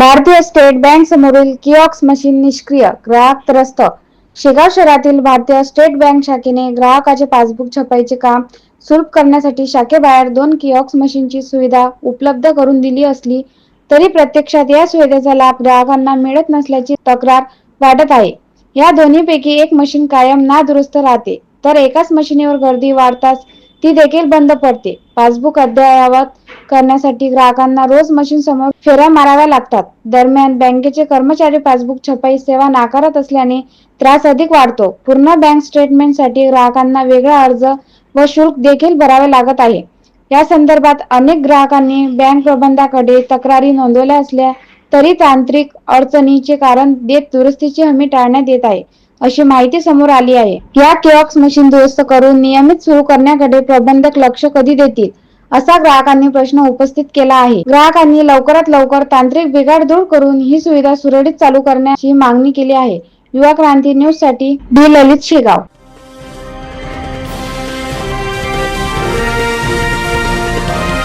भारतीय state bank समोरील किऑक्स machine निष्क्रिय ग्राहक त्रस्त. शेगाव शहरातील भारतीय स्टेट बँक शाखेने ग्राहकाचे पासबुक छपाईचे काम सुलभ करण्यासाठी शाखेबाहेर दोन किऑक्स मशीनची सुविधा उपलब्ध करून दिली असली तरी प्रत्यक्षात या सुविधेचा लाभ ग्राहकांना मिळत नसल्याची तक्रार वाढत आहे. या दोन्हीपैकी एक मशीन कायम नादुरुस्त राहते. तर एकाच मशीनीवर गर्दी वाढताच ती देखील बंद पडते. पासबुक अद्ययावत करण्यासाठी ग्राहकांना रोज मशीन समोर फेऱ्या माराव्या लागतात. दरम्यान बँकेचे कर्मचारी पासबुक छपाई सेवा नाकारत असल्याने त्रास अधिक वाढतो. पूर्ण बँक स्टेटमेंटसाठी ग्राहकांना वेगळा अर्ज व शुल्क देखील भरावे लागत आहे. या संदर्भात अनेक ग्राहकांनी बँक प्रबंधाकडे तक्रारी नोंदवल्या असल्या तरी तांत्रिक अडचणीचे कारण देत दुरुस्तीची हमी टाळण्यात येत आहे अशी माहिती समोर आली आहे. या केऑक्स मशीन दुरुस्त करून नियमित सुरू करण्याकडे प्रबंधक लक्ष कधी देतील? असा ग्राहकांनी प्रश्न उपस्थित केला आहे. ग्राहकांनी लवकरात लवकर तांत्रिक बिघाड दूर करून ही सुविधा सुरळीत चालू करण्याची मागणी केली आहे. युवा क्रांती न्यूजसाठी डी. ललित शेगाव.